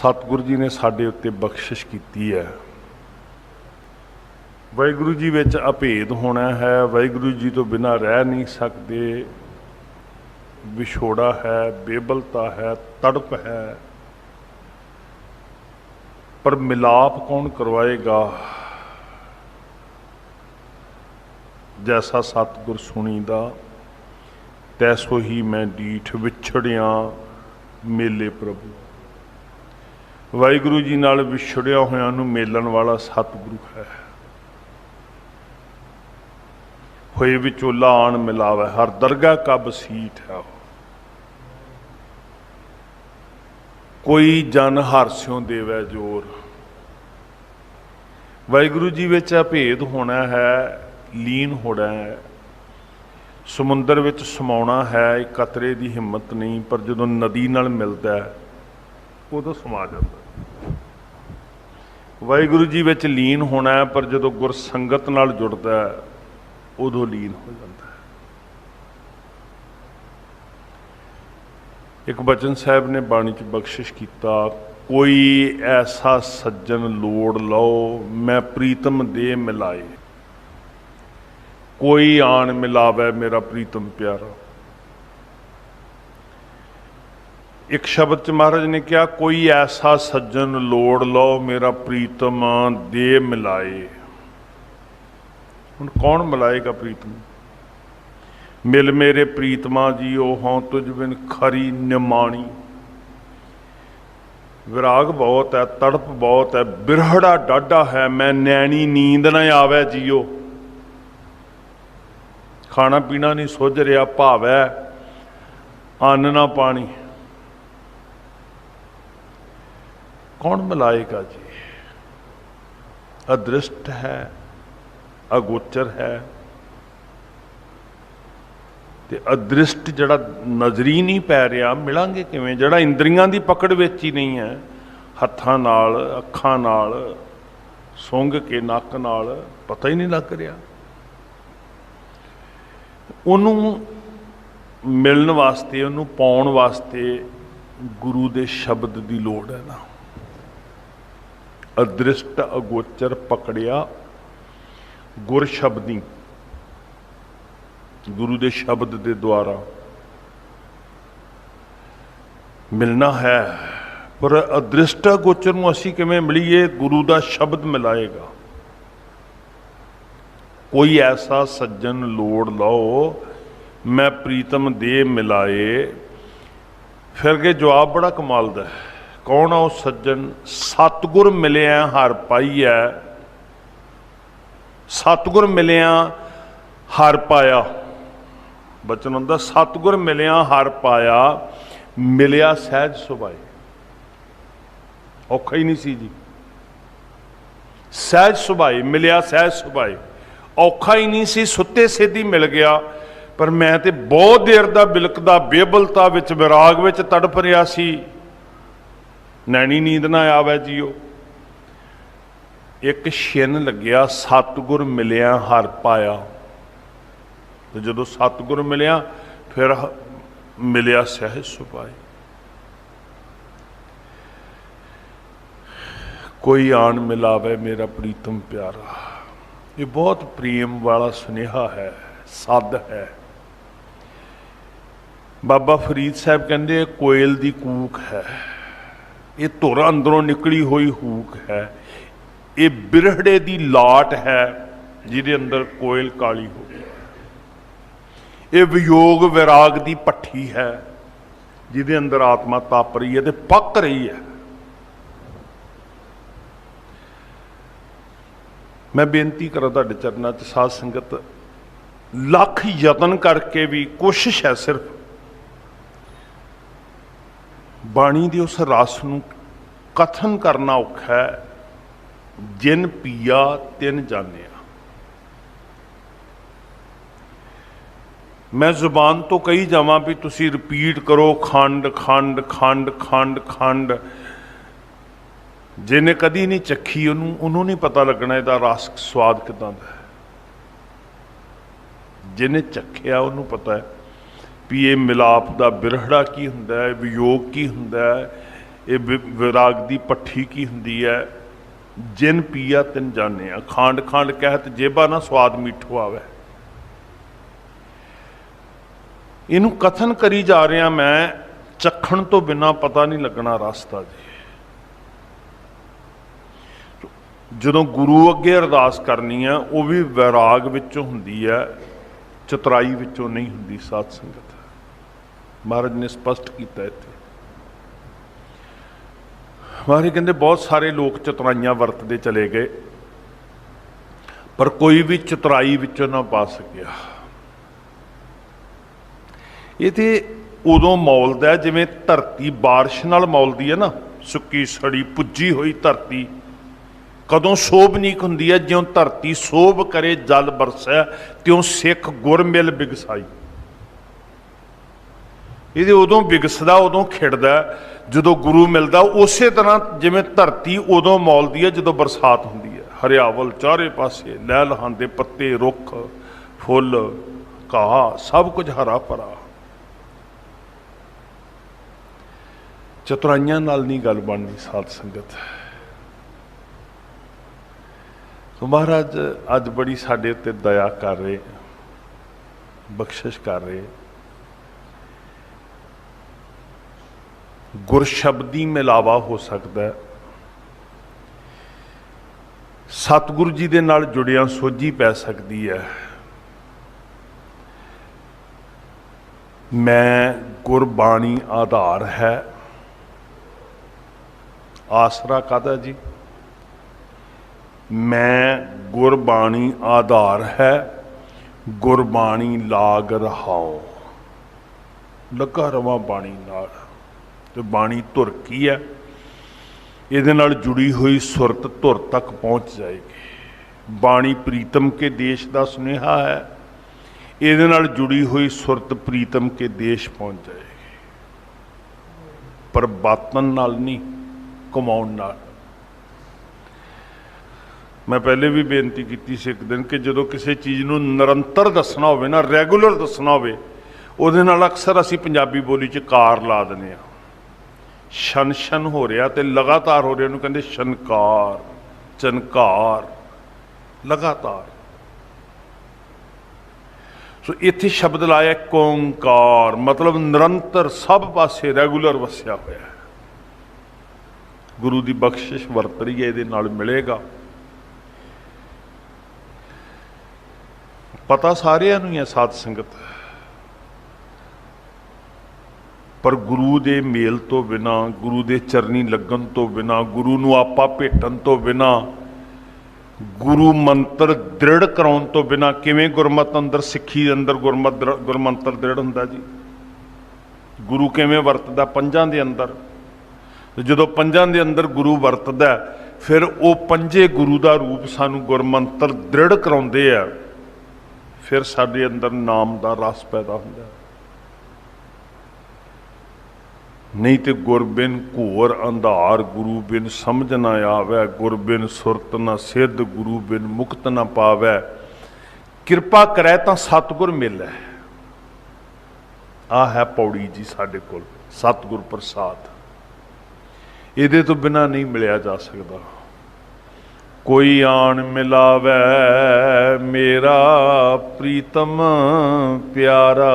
ਸਤਿਗੁਰੂ ਜੀ ਨੇ ਸਾਡੇ ਉੱਤੇ ਬਖਸ਼ਿਸ਼ ਕੀਤੀ ਹੈ। ਵਾਹਿਗੁਰੂ ਜੀ ਵਿੱਚ ਅਭੇਦ ਹੋਣਾ ਹੈ, ਵਾਹਿਗੁਰੂ ਜੀ ਤੋਂ ਬਿਨਾਂ ਰਹਿ ਨਹੀਂ ਸਕਦੇ। ਵਿਛੋੜਾ ਹੈ, ਬੇਬਲਤਾ ਹੈ, ਤੜਪ ਹੈ। ਪਰ ਮਿਲਾਪ ਕੌਣ ਕਰਵਾਏਗਾ? ਜੈਸਾ ਸਤਿਗੁਰ ਸੁਣੀਦਾ, ਤੈਸੋ ਹੀ ਮੈਂ ਡੀਠ ਵਿਛੜਿਆ, ਮੇਲੇ ਪ੍ਰਭੂ। ਵਾਹਿਗੁਰੂ ਜੀ ਨਾਲ ਵਿਛੜਿਆ ਹੋਇਆਂ ਨੂੰ ਮੇਲਣ ਵਾਲਾ ਸਤਿਗੁਰੂ ਹੈ। ਹੋਏ ਵਿਚੋਲਾ ਆਣ ਮਿਲਾਵੇ, ਹਰ ਦਰਗਾਹ ਕਾ ਬਸੀਠ ਹੈ ਉਹ। ਕੋਈ ਜਨ ਹਰਸਿਓ ਦੇਵੈ ਜੋਰ। ਵਾਹਿਗੁਰੂ ਜੀ ਵਿੱਚ ਅਭੇਦ ਹੋਣਾ ਹੈ, ਲੀਨ ਹੋਣਾ ਹੈ। ਸਮੁੰਦਰ ਵਿੱਚ ਸਮਾਉਣਾ ਹੈ, ਇੱਕ ਕਤਰੇ ਦੀ ਹਿੰਮਤ ਨਹੀਂ, ਪਰ ਜਦੋਂ ਨਦੀ ਨਾਲ ਮਿਲਦਾ ਹੈ, ਉਦੋਂ ਸਮਾ ਜਾਂਦਾ ਵਾਹਿਗੁਰੂ ਜੀ ਵਿੱਚ ਲੀਨ ਹੋਣਾ ਹੈ, ਪਰ ਜਦੋਂ ਗੁਰ ਸੰਗਤ ਨਾਲ ਜੁੜਦਾ ਹੈ, ਉਦੋਂ ਲੀਨ ਹੋ ਜਾਂਦਾ ਹੈ। ਇੱਕ ਬਚਨ ਸਾਹਿਬ ਨੇ ਬਾਣੀ ਚ ਬਖਸ਼ਿਸ਼ ਕੀਤਾ, ਕੋਈ ਐਸਾ ਸੱਜਣ ਲੋੜ ਲਓ, ਮੈਂ ਪ੍ਰੀਤਮ ਦੇ ਮਿਲਾਏ। ਕੋਈ ਆਣ ਮਿਲਾਵੇ ਮੇਰਾ ਪ੍ਰੀਤਮ ਪਿਆਰਾ। ਇੱਕ ਸ਼ਬਦ ਚ ਮਹਾਰਾਜ ਨੇ ਕਿਹਾ, ਕੋਈ ਐਸਾ ਸੱਜਣ ਲੋੜ ਲਓ, ਮੇਰਾ ਪ੍ਰੀਤਮ ਦੇ ਮਿਲਾਏ। ਹੁਣ ਕੌਣ ਮਿਲਾਏਗਾ ਪ੍ਰੀਤਮ? ਮਿਲ ਮੇਰੇ ਪ੍ਰੀਤਮਾ ਜੀ, ਉਹ ਹਉ ਤੁਝ ਬਿਨ ਖਰੀ ਨਿਮਾਣੀ। ਵਿਰਾਗ ਬਹੁਤ ਹੈ, ਤੜਪ ਬਹੁਤ ਹੈ, ਬਿਰਹੜਾ ਡਾਢਾ ਹੈ, ਮੈਂ ਨੈਣੀ ਨੀਂਦ ਨਾ ਆਵੇ ਜੀਓ। ਖਾਣਾ ਪੀਣਾ ਨਹੀਂ ਸੁੱਝ ਰਿਹਾ, ਭਾਵੈ ਅੰਨ ਨਾ ਪਾਣੀ। ਕੌਣ ਮਿਲਾਏਗਾ ਜੀ? ਅਦ੍ਰਿਸ਼ਟ ਹੈ, ਅਗੋਚਰ ਹੈ। ਤੇ ਅਦ੍ਰਿਸ਼ਟ ਜਿਹੜਾ ਨਜ਼ਰੀ ਨਹੀਂ ਪੈ ਰਿਹਾ, ਮਿਲਾਂਗੇ ਕਿਵੇਂ? ਜਿਹੜਾ ਇੰਦਰੀਆਂ ਦੀ ਪਕੜ ਵਿੱਚ ਹੀ ਨਹੀਂ ਹੈ, ਹੱਥਾਂ ਨਾਲ, ਅੱਖਾਂ ਨਾਲ, ਸੁੰਘ ਕੇ ਨੱਕ ਨਾਲ, ਪਤਾ ਹੀ ਨਹੀਂ ਲੱਗ ਰਿਹਾ। ਉਹਨੂੰ ਮਿਲਣ ਵਾਸਤੇ, ਉਹਨੂੰ ਪਾਉਣ ਵਾਸਤੇ ਗੁਰੂ ਦੇ ਸ਼ਬਦ ਦੀ ਲੋੜ ਹੈ ਨਾ। ਅਦ੍ਰਿਸ਼ਟ ਅਗੋਚਰ ਪਕੜਿਆ ਗੁਰ ਸ਼ਬਦੀ। ਗੁਰੂ ਦੇ ਸ਼ਬਦ ਦੇ ਦੁਆਰਾ ਮਿਲਣਾ ਹੈ, ਪਰ ਅਦ੍ਰਿਸ਼ਟ ਅਗੋਚਰ ਨੂੰ ਅਸੀਂ ਕਿਵੇਂ ਮਿਲੀਏ? ਗੁਰੂ ਦਾ ਸ਼ਬਦ ਮਿਲਾਏਗਾ। ਕੋਈ ਐਸਾ ਸੱਜਣ ਲੋੜ ਲਓ, ਮੈਂ ਪ੍ਰੀਤਮ ਦੇ ਮਿਲਾਏ। ਫਿਰ ਕੇ ਜਵਾਬ ਬੜਾ ਕਮਾਲ ਦਾ ਹੈ। ਕੌਣ ਆ ਉਹ ਸੱਜਣ? ਸਤਗੁਰ ਮਿਲਿਆ, ਹਰ ਪਾਈਐ। ਸਤਗੁਰ ਮਿਲਿਆ, ਹਰ ਪਾਇਆ। ਬਚਨ ਹੁੰਦਾ, ਸਤਗੁਰ ਮਿਲਿਆ, ਹਰ ਪਾਇਆ। ਮਿਲਿਆ ਸਹਿਜ ਸੁਭਾਈ ਔਖਾ ਹੀ ਨਹੀਂ ਸੀ ਜੀ। ਸਹਿਜ ਸੁਭਾਈ ਮਿਲਿਆ ਸਹਿਜ ਸੁਭਾਈ ਔਖਾ ਹੀ ਨਹੀਂ ਸੀ, ਸੁੱਤੇ ਸਿੱਧੀ ਮਿਲ ਗਿਆ। ਪਰ ਮੈਂ ਤੇ ਬਹੁਤ ਦੇਰ ਦਾ ਬਿਲਕਦਾ ਬੇਬਲਤਾ ਵਿੱਚ, ਵਿਰਾਗ ਵਿੱਚ ਤੜਪ ਰਿਹਾ ਸੀ। ਨੈਣੀ ਨੀਂਦ ਨਾ ਆਵੇ ਜੀਓ। ਇੱਕ ਛਿਨ ਲੱਗਿਆ, ਸਤਗੁਰ ਮਿਲਿਆ, ਹਰ ਪਾਇਆ। ਤੇ ਜਦੋਂ ਸਤਗੁਰ ਮਿਲਿਆ, ਫਿਰ ਮਿਲਿਆ ਸਹਿਜ ਸੁਭਾਈ ਕੋਈ ਆਣ ਮਿਲਾਵੇ ਮੇਰਾ ਪ੍ਰੀਤਮ ਪਿਆਰਾ। ਇਹ ਬਹੁਤ ਪ੍ਰੇਮ ਵਾਲਾ ਸੁਨੇਹਾ ਹੈ, ਸੱਦ ਹੈ। ਬਾਬਾ ਫਰੀਦ ਸਾਹਿਬ ਕਹਿੰਦੇ, ਕੋਇਲ ਦੀ ਕੂਕ ਹੈ। ਇਹ ਧੁਰ ਅੰਦਰੋਂ ਨਿਕਲੀ ਹੋਈ ਹੂਕ ਹੈ। ਇਹ ਬਿਰਹੜੇ ਦੀ ਲਾਟ ਹੈ ਜਿਹਦੇ ਅੰਦਰ ਕੋਇਲ ਕਾਲੀ ਹੋ ਗਈ ਇਹ ਵਿਯੋਗ ਵਿਰਾਗ ਦੀ ਪੱਠੀ ਹੈ ਜਿਹਦੇ ਅੰਦਰ ਆਤਮਾ ਤਪ ਰਹੀ ਹੈ ਤੇ ਪੱਕ ਰਹੀ ਹੈ। ਮੈਂ ਬੇਨਤੀ ਕਰਾਂ ਤੁਹਾਡੇ ਚਰਨਾਂ 'ਚ ਸਾਧ ਸੰਗਤ, ਲੱਖ ਯਤਨ ਕਰਕੇ ਵੀ ਕੋਸ਼ਿਸ਼ ਹੈ ਸਿਰਫ ਬਾਣੀ ਦੇ ਉਸ ਰਸ ਨੂੰ ਕਥਨ ਕਰਨਾ ਔਖਾ ਹੈ। ਜਿਨ ਪੀਆ, ਤਿਨ ਜਾਣਿਆ। ਮੈਂ ਜ਼ੁਬਾਨ ਤੋਂ ਕਹੀ ਜਾਵਾਂ ਵੀ ਤੁਸੀਂ ਰਿਪੀਟ ਕਰੋ, ਖੰਡ ਖੰਡ ਖੰਡ ਖੰਡ ਖੰਡ। ਜਿਹਨੇ ਕਦੀ ਨਹੀਂ ਚੱਖੀ ਉਹਨੂੰ ਉਹਨੂੰ ਨਹੀਂ ਪਤਾ ਲੱਗਣਾ ਇਹਦਾ ਰਸ ਸਵਾਦ ਕਿਦਾਂ ਦਾ ਹੈ। ਜਿਹਨੇ ਚੱਖਿਆ ਉਹਨੂੰ ਪਤਾ ਹੈ। ਵੀ ਇਹ ਮਿਲਾਪ ਦਾ ਬਿਰਹੜਾ ਕੀ ਹੁੰਦਾ ਹੈ, ਵਿਯੋਗ ਕੀ ਹੁੰਦਾ ਹੈ, ਇਹ ਵਿਰਾਗ ਦੀ ਪੱਠੀ ਕੀ ਹੁੰਦੀ ਹੈ? ਜਿਨ ਪੀਆ ਤਿਨ ਜਾਣਿਆ ਖਾਂਡ ਖਾਂਡ ਕਹਿਤ ਜੇਬਾ ਨਾ ਸਵਾਦ ਮੀਠੋ ਆਵੇ। ਇਹਨੂੰ ਕਥਨ ਕਰੀ ਜਾ ਰਿਹਾ ਮੈਂ, ਚੱਖਣ ਤੋਂ ਬਿਨਾ ਪਤਾ ਨਹੀਂ ਲੱਗਣਾ ਰਸਤਾ ਜੀ। ਜਦੋਂ ਗੁਰੂ ਅੱਗੇ ਅਰਦਾਸ ਕਰਨੀ ਆ, ਉਹ ਵੀ ਵਿਰਾਗ ਵਿੱਚੋਂ ਹੁੰਦੀ ਹੈ, ਚਤਰਾਈ ਵਿੱਚੋਂ ਨਹੀਂ ਹੁੰਦੀ ਸਾਧ ਸੰਗਤ। ਮਹਾਰਾਜ ਨੇ ਸਪਸ਼ਟ ਕੀਤਾ ਇੱਥੇ। ਮਹਾਰਾਜ ਕਹਿੰਦੇ, ਬਹੁਤ ਸਾਰੇ ਲੋਕ ਚਤੁਰਾਈਆਂ ਵਰਤਦੇ ਚਲੇ ਗਏ, ਪਰ ਕੋਈ ਵੀ ਚਤੁਰਾਈ ਵਿੱਚੋਂ ਨਾ ਪਾ ਸਕਿਆ। ਇਹ ਤੇ ਉਦੋਂ ਮੌਲਦਾ ਜਿਵੇਂ ਧਰਤੀ ਬਾਰਿਸ਼ ਨਾਲ ਮੌਲਦੀ ਹੈ ਨਾ, ਸੁੱਕੀ ਸੜੀ, ਪੁੱਜੀ ਹੋਈ ਧਰਤੀ, ਕਦੋਂ ਸੋਭਨੀਕ ਹੁੰਦੀ ਹੈ, ਜਿਉਂ ਧਰਤੀ ਸੋਭ ਕਰੇ, ਜਲ ਬਰਸੈ, ਤਿਉਂ ਸਿੱਖ ਗੁਰ ਮਿਲ ਬਿਗਸਾਈ। ਇਹਦੇ ਉਦੋਂ ਵਿਗਸਦਾ, ਉਦੋਂ ਖਿੜਦਾ, ਜਦੋਂ ਗੁਰੂ ਮਿਲਦਾ, ਉਸੇ ਤਰ੍ਹਾਂ ਜਿਵੇਂ ਧਰਤੀ ਉਦੋਂ ਮੌਲਦੀ ਹੈ, ਜਦੋਂ ਬਰਸਾਤ ਹੁੰਦੀ ਹੈ। ਹਰਿਆਵਲ ਚਾਰੇ ਪਾਸੇ ਲੈ ਲਹਾਂਦੇ ਪੱਤੇ, ਰੁੱਖ, ਫੁੱਲ, ਘਾਹ, ਸਭ ਕੁਝ ਹਰਾ ਭਰਾ। ਚਤੁਰਾਈਆਂ ਨਾਲ ਨਹੀਂ ਗੱਲ ਬਣਨੀ ਸਾਧ ਸੰਗਤ। ਸੋ ਮਹਾਰਾਜ, ਅੱਜ ਬੜੀ ਸਾਡੇ ਉੱਤੇ ਦਇਆ ਕਰ ਰਹੇ, ਬਖਸ਼ਿਸ਼ ਕਰ ਰਹੇ। ਗੁਰਸ਼ਬਦੀ ਮਿਲਾਵਾ ਹੋ ਸਕਦਾ ਹੈ। ਸਤਿਗੁਰੂ ਜੀ ਦੇ ਨਾਲ ਜੁੜਿਆ ਸੋਝੀ ਪੈ ਸਕਦੀ ਹੈ। ਮੈਂ ਗੁਰਬਾਣੀ ਆਧਾਰ ਹੈ। ਆਸਰਾ ਕਾਦਾ ਜੀ? ਮੈਂ ਗੁਰਬਾਣੀ ਆਧਾਰ ਹੈ। ਗੁਰਬਾਣੀ ਲਾਗ ਰਹਾਉ। ਲਗਾ ਰਵਾਂ ਬਾਣੀ ਨਾਲ। ਤੇ ਬਾਣੀ ਧੁਰ ਕੀ ਹੈ? ਇਹਦੇ ਨਾਲ ਜੁੜੀ ਹੋਈ ਸੁਰਤ ਧੁਰ ਤੱਕ ਪਹੁੰਚ ਜਾਏਗੀ। ਬਾਣੀ ਪ੍ਰੀਤਮ ਕੇ ਦੇਸ਼ ਦਾ ਸੁਨੇਹਾ ਹੈ। ਇਹਦੇ ਨਾਲ ਜੁੜੀ ਹੋਈ ਸੁਰਤ ਪ੍ਰੀਤਮ ਕੇ ਦੇਸ਼ ਪਹੁੰਚ ਜਾਏਗੀ। ਪਰ ਬਾਤਨ ਨਾਲ ਨਹੀਂ, ਕਮਾਉਣ ਨਾਲ। ਮੈਂ ਪਹਿਲੇ ਵੀ ਬੇਨਤੀ ਕੀਤੀ ਸੀ ਇੱਕ ਦਿਨ ਕਿ ਜਦੋਂ ਕਿਸੇ ਚੀਜ਼ ਨੂੰ ਨਿਰੰਤਰ ਦੱਸਣਾ ਹੋਵੇ ਨਾ, ਰੈਗੂਲਰ ਦੱਸਣਾ ਹੋਵੇ, ਉਹਦੇ ਨਾਲ ਅਕਸਰ ਅਸੀਂ ਪੰਜਾਬੀ ਬੋਲੀ 'ਚ ਕਾਰ ਲਾ ਦਿੰਦੇ ਆ ਸ਼ਨ ਸ਼ਨ ਹੋ ਰਿਹਾ ਤੇ ਲਗਾਤਾਰ ਹੋ ਰਿਹਾ ਉਹਨੂੰ ਕਹਿੰਦੇ ਸ਼ਨਕਾਰ ਚਨਕਾਰ, ਲਗਾਤਾਰ। ਸੋ ਇੱਥੇ ਸ਼ਬਦ ਲਾਇਆ ਓੰਕਾਰ, ਮਤਲਬ ਨਿਰੰਤਰ ਸਭ ਪਾਸੇ ਰੈਗੂਲਰ ਵਸਿਆ ਹੋਇਆ ਹੈ। ਗੁਰੂ ਦੀ ਬਖਸ਼ਿਸ਼ ਵਰਤ ਰਹੀ ਹੈ, ਇਹਦੇ ਨਾਲ ਮਿਲੇਗਾ। ਪਤਾ ਸਾਰਿਆਂ ਨੂੰ ਹੀ ਹੈ ਸਾਧ ਸੰਗਤ। ਪਰ ਗੁਰੂ ਦੇ ਮੇਲ ਤੋਂ ਬਿਨਾ, ਗੁਰੂ ਦੇ ਚਰਨੀ ਲੱਗਣ ਤੋਂ ਬਿਨਾ, ਗੁਰੂ ਨੂੰ ਆਪਾ ਭੇਟਣ ਤੋਂ ਬਿਨਾ, ਗੁਰੂ ਮੰਤਰ ਦ੍ਰਿੜ ਕਰਾਉਣ ਤੋਂ ਬਿਨਾ ਕਿਵੇਂ ਗੁਰਮਤ ਅੰਦਰ ਸਿੱਖੀ ਦੇ ਅੰਦਰ ਗੁਰਮਤ ਦ੍ਰਿ- ਗੁਰਮੰਤਰ ਦ੍ਰਿੜ ਹੁੰਦਾ ਜੀ? ਗੁਰੂ ਕਿਵੇਂ ਵਰਤਦਾ ਪੰਜਾਂ ਦੇ ਅੰਦਰ? ਜਦੋਂ ਪੰਜਾਂ ਦੇ ਅੰਦਰ ਗੁਰੂ ਵਰਤਦਾ, ਫਿਰ ਉਹ ਪੰਜੇ ਗੁਰੂ ਦਾ ਰੂਪ ਸਾਨੂੰ ਗੁਰਮੰਤਰ ਦ੍ਰਿੜ ਕਰਾਉਂਦੇ ਆ। ਫਿਰ ਸਾਡੇ ਅੰਦਰ ਨਾਮ ਦਾ ਰਸ ਪੈਦਾ ਹੁੰਦਾ। ਹੈ ਨਹੀਂ ਤੇ ਗੁਰਬਿਨ ਘੋਰ ਅੰਧਾਰ ਗੁਰੂ ਬਿਨ ਸਮਝ ਨਾ ਆਵੇ ਗੁਰਬਿਨ ਸੁਰਤ ਨਾ ਸਿੱਧ, ਗੁਰੂ ਬਿਨ ਮੁਕਤ ਨਾ ਪਾਵੇ। ਕਿਰਪਾ ਕਰੈ ਤਾਂ ਸਤਿਗੁਰ ਮਿਲੈ। ਆ ਹੈ ਪੌੜੀ ਜੀ ਸਾਡੇ ਕੋਲ, ਸਤਿਗੁਰ ਪ੍ਰਸਾਦ। ਇਹਦੇ ਤੋਂ ਬਿਨਾ ਨਹੀਂ ਮਿਲਿਆ ਜਾ ਸਕਦਾ। ਕੋਈ ਆਣ ਮਿਲਾਵੇ, ਮੇਰਾ ਪ੍ਰੀਤਮ ਪਿਆਰਾ।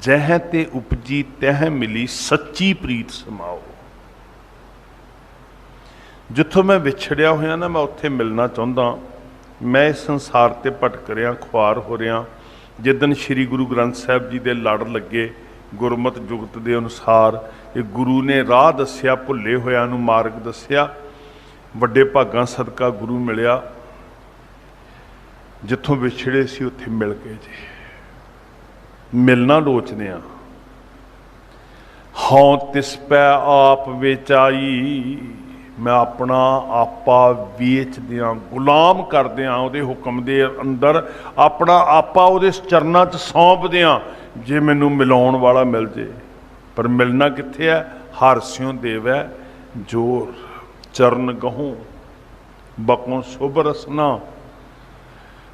ਜਹ ਤੇ ਉਪਜੀ ਤਹ ਮਿਲੀ ਸੱਚੀ ਪ੍ਰੀਤ ਸਮਾਓ। ਜਿੱਥੋਂ ਮੈਂ ਵਿਛੜਿਆ ਹੋਇਆ ਨਾ ਮੈਂ ਉੱਥੇ ਮਿਲਣਾ ਚਾਹੁੰਦਾ। ਮੈਂ ਇਸ ਸੰਸਾਰ ਤੇ ਭਟਕ ਰਿਹਾ ਖੁਆਰ ਹੋ ਰਿਹਾ ਜਿੱਦਨ ਸ੍ਰੀ ਗੁਰੂ ਗ੍ਰੰਥ ਸਾਹਿਬ ਜੀ ਦੇ ਲੜ ਲੱਗੇ ਗੁਰਮਤ ਜੁਗਤ ਦੇ ਅਨੁਸਾਰ, ਇਹ ਗੁਰੂ ਨੇ ਰਾਹ ਦੱਸਿਆ, ਭੁੱਲੇ ਹੋਇਆਂ ਨੂੰ ਮਾਰਗ ਦੱਸਿਆ। ਵੱਡੇ ਭਾਗਾਂ ਸਦਕਾ ਗੁਰੂ ਮਿਲਿਆ। ਜਿੱਥੋਂ ਵਿਛੜੇ ਸੀ ਉੱਥੇ ਮਿਲ ਗਏ ਜੀ। ਮਿਲਣਾ ਲੋਚਦੇ ਆ ਹਉ ਤਿਸ ਪੈ ਆਪ ਵੇਚਾਈ, ਮੈਂ ਆਪਣਾ ਆਪਾ ਵੇਚਦਿਆਂ ਗੁਲਾਮ ਕਰਦਿਆਂ ਉਹਦੇ ਹੁਕਮ ਦੇ ਅੰਦਰ। ਆਪਣਾ ਆਪਾ ਉਹਦੇ ਚਰਨਾਂ 'ਚ ਸੌਂਪਦਿਆਂ ਜੇ ਮੈਨੂੰ ਮਿਲਾਉਣ ਵਾਲਾ ਮਿਲ ਜੇ। ਪਰ ਮਿਲਣਾ ਕਿੱਥੇ ਹੈ? ਹਰ ਸਿਉ ਦੇਵੈ ਜੋਰ। ਚਰਨ ਗਹੂੰ, ਬਕੋਂ ਸੁਭ ਰਸਨਾ।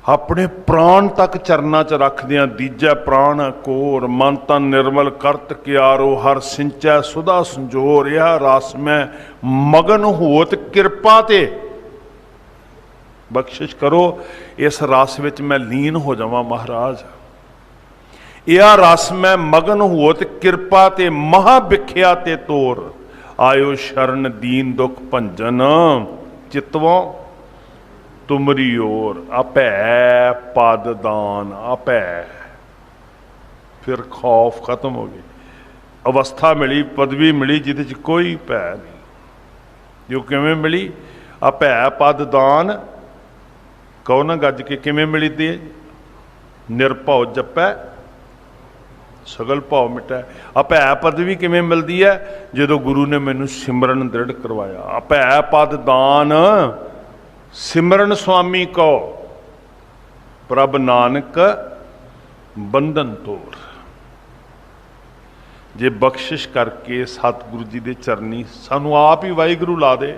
ਆਪਣੇ ਪ੍ਰਾਣ ਤੱਕ ਚਰਨਾਂ 'ਚ ਰੱਖਦਿਆਂ ਦੀਜੈ ਪ੍ਰਾਣ ਕੋਰ, ਮਨ ਤਨ ਨਿਰਮਲ ਕਰਤ ਕਿਆਰੋ, ਹਰ ਸਿੰਚੈ ਸੁਦਾ ਸੰਜੋਰ, ਇਹ ਰਸ ਮੈਂ ਮਗਨ ਹੋਤ ਕਿਰਪਾ ਤੇ। ਬਖਸ਼ਿਸ਼ ਕਰੋ, ਇਸ ਰਸ ਵਿੱਚ ਮੈਂ ਲੀਨ ਹੋ ਜਾਵਾਂ ਮਹਾਰਾਜ। ਇਹ ਰਸ ਮੈਂ ਮਗਨ ਹੋਤ ਕਿਰਪਾ ਤੇ, ਮਹਾ ਵਿਖਿਆ ਤੇ ਤੋਰ। ਆਇਓ ਸ਼ਰਨ ਦੀਨ ਦੁਖ ਭੰਜਨ, ਚਿਤਵੋਂ। ਤੁਮਰੀ ਓਰ ਆਪੈ ਪਦ ਦਾਨ ਆਪੈ। ਫਿਰ ਖੌਫ ਖਤਮ ਹੋ ਗਈ। ਅਵਸਥਾ ਮਿਲੀ, ਪਦਵੀ ਮਿਲੀ, ਜਿਹਦੇ ਚ ਕੋਈ ਭੈ ਨਹੀਂ। ਜੋ ਕਿਵੇਂ ਮਿਲੀ? ਆਪੈ ਪਦ ਦਾਨ ਕਹੋ ਨਾ ਗੱਜ ਕੇ, ਕਿਵੇਂ ਮਿਲੀ ਤੇ? ਨਿਰਭਉ ਜਪੈ, ਸਗਲ ਭਾਉ ਮਿਟੈ। ਆਪੈ ਪਦਵੀ ਕਿਵੇਂ ਮਿਲਦੀ ਹੈ ਜਦੋਂ ਗੁਰੂ ਨੇ ਮੈਨੂੰ ਸਿਮਰਨ ਦ੍ਰਿੜ ਕਰਵਾਇਆ। ਆਪੈ ਪਦ ਦਾਨ ਸਿਮਰਨ ਸੁਆਮੀ ਕੋ ਪ੍ਰਭ ਨਾਨਕ ਬੰਧਨ ਤੋਰ। ਜੇ ਬਖਸ਼ਿਸ਼ ਕਰਕੇ ਸਤਿਗੁਰੂ ਜੀ ਦੇ ਚਰਨੀ ਸਾਨੂੰ ਆਪ ਹੀ ਵਾਹਿਗੁਰੂ ਲਾ ਦੇ,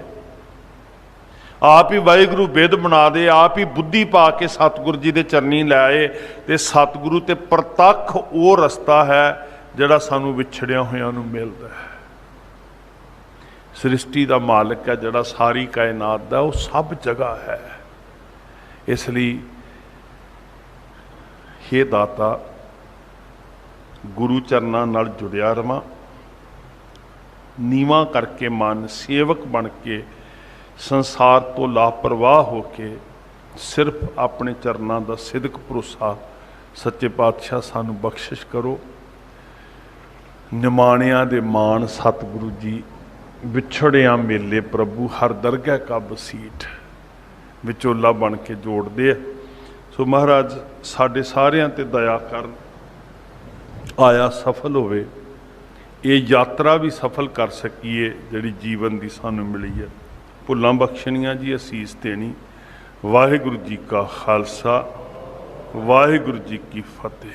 ਆਪ ਹੀ ਵਾਹਿਗੁਰੂ ਬੇਦ ਬਣਾ ਦੇ, ਆਪ ਹੀ ਬੁੱਧੀ ਪਾ ਕੇ ਸਤਿਗੁਰੂ ਜੀ ਦੇ ਚਰਨੀ ਲੈ ਆਏ, ਤੇ ਸਤਿਗੁਰੂ ਤੇ ਪ੍ਰਤੱਖ ਉਹ ਰਸਤਾ ਹੈ ਜਿਹੜਾ ਸਾਨੂੰ ਵਿਛੜਿਆ ਹੋਇਆਂ ਨੂੰ ਮਿਲਦਾ ਹੈ। ਸ੍ਰਿਸ਼ਟੀ ਦਾ ਮਾਲਕ ਹੈ, ਜਿਹੜਾ ਸਾਰੀ ਕਾਇਨਾਤ ਦਾ, ਉਹ ਸਭ ਜਗ੍ਹਾ ਹੈ। ਇਸ ਲਈ हे ਦਾਤਾ, ਗੁਰੂ ਚਰਨਾਂ ਨਾਲ ਜੁੜਿਆ ਰਵਾਂ। ਨੀਵਾ ਕਰਕੇ ਮਨ ਸੇਵਕ ਬਣ ਕੇ, ਸੰਸਾਰ ਤੋਂ ਲਾਪਰਵਾਹ ਹੋ ਕੇ ਸਿਰਫ ਆਪਣੇ ਚਰਨਾਂ ਦਾ ਸਿਦਕ ਭਰੋਸਾ ਸੱਚੇ ਪਾਤਸ਼ਾਹ ਸਾਨੂੰ ਬਖਸ਼ਿਸ਼ ਕਰੋ। ਨਿਮਾਣਿਆਂ ਦੇ ਮਾਣ ਸਤਿਗੁਰੂ ਜੀ ਵਿਛੜਿਆਂ ਮੇਲੇ ਪ੍ਰਭੂ ਹਰ ਦਰਗਹਿ ਕਾ ਬਸੀਠ ਵਿਚੋਲਾ ਬਣ ਕੇ ਜੋੜਦੇ ਆ। ਸੋ ਮਹਾਰਾਜ, ਸਾਡੇ ਸਾਰਿਆਂ ਤੇ ਦਇਆ ਕਰਨ, ਆਇਆ ਸਫਲ ਹੋਵੇ, ਇਹ ਯਾਤਰਾ ਵੀ ਸਫਲ ਕਰ ਸਕੀਏ ਜਿਹੜੀ ਜੀਵਨ ਦੀ ਸਾਨੂੰ ਮਿਲੀ ਹੈ ਭੁੱਲਾਂ ਬਖਸ਼ਣੀਆਂ ਜੀ, ਅਸੀਸ ਦੇਣੀ। ਵਾਹਿਗੁਰੂ ਜੀ ਕਾ ਖਾਲਸਾ, ਵਾਹਿਗੁਰੂ ਜੀ ਕੀ ਫਤਿਹ।